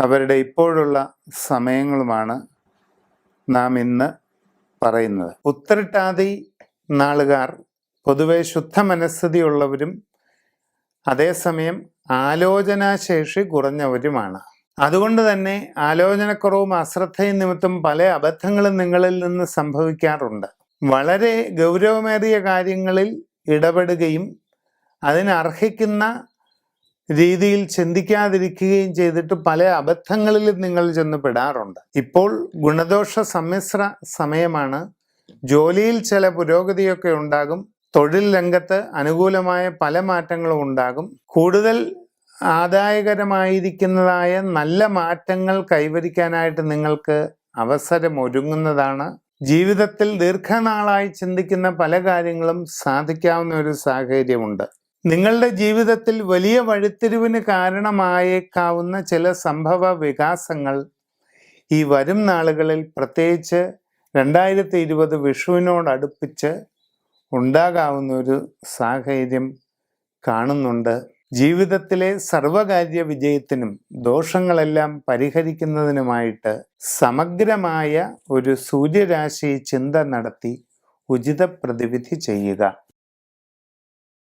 അവരുടെ ഇപ്പോഴുള്ള സമയങ്ങളുമാണ് നാം ഇന്ന് പറയുന്നത്. ഉത്തരട്ടാതി നാളുകാർ പൊതുവെ ശുദ്ധ മനസ്ഥിതിയുള്ളവരും അതേസമയം ആലോചനാശേഷി കുറഞ്ഞവരുമാണ്. അതുകൊണ്ട് തന്നെ ആലോചനക്കുറവും അശ്രദ്ധയും നിമിത്തം പല അബദ്ധങ്ങളും നിങ്ങളിൽ നിന്ന് സംഭവിക്കാറുണ്ട്. വളരെ ഗൗരവമേറിയ കാര്യങ്ങളിൽ ഇടപെടുകയും അതിനർഹിക്കുന്ന രീതിയിൽ ചിന്തിക്കാതിരിക്കുകയും ചെയ്തിട്ട് പല അബദ്ധങ്ങളിലും നിങ്ങൾ ചെന്ന് പെടാറുണ്ട്. ഇപ്പോൾ ഗുണദോഷ സമ്മിശ്ര സമയമാണ്. ജോലിയിൽ ചില പുരോഗതിയൊക്കെ ഉണ്ടാകും. തൊഴിൽ രംഗത്ത് അനുകൂലമായ പല മാറ്റങ്ങളും ഉണ്ടാകും. കൂടുതൽ ആദായകരമായിരിക്കുന്നതായ നല്ല മാറ്റങ്ങൾ കൈവരിക്കാനായിട്ട് നിങ്ങൾക്ക് അവസരം ഒരുങ്ങുന്നതാണ്. ജീവിതത്തിൽ ദീർഘനാളായി ചിന്തിക്കുന്ന പല കാര്യങ്ങളും സാധിക്കാവുന്ന ഒരു സാഹചര്യമുണ്ട്. നിങ്ങളുടെ ജീവിതത്തിൽ വലിയ വഴിത്തിരിവിന് കാരണമായേക്കാവുന്ന ചില സംഭവ വികാസങ്ങൾ ഈ വരും നാളുകളിൽ പ്രത്യേകിച്ച് രണ്ടായിരത്തി ഇരുപത് വിഷുവിനോടടുപ്പിച്ച് ഉണ്ടാകാവുന്ന ഒരു സാഹചര്യം കാണുന്നുണ്ട്. ജീവിതത്തിലെ സർവകാര്യ വിജയത്തിനും ദോഷങ്ങളെല്ലാം പരിഹരിക്കുന്നതിനുമായിട്ട് സമഗ്രമായ ഒരു സൂര്യരാശി ചിന്ത നടത്തി ഉചിത പ്രതിവിധി ചെയ്യുക.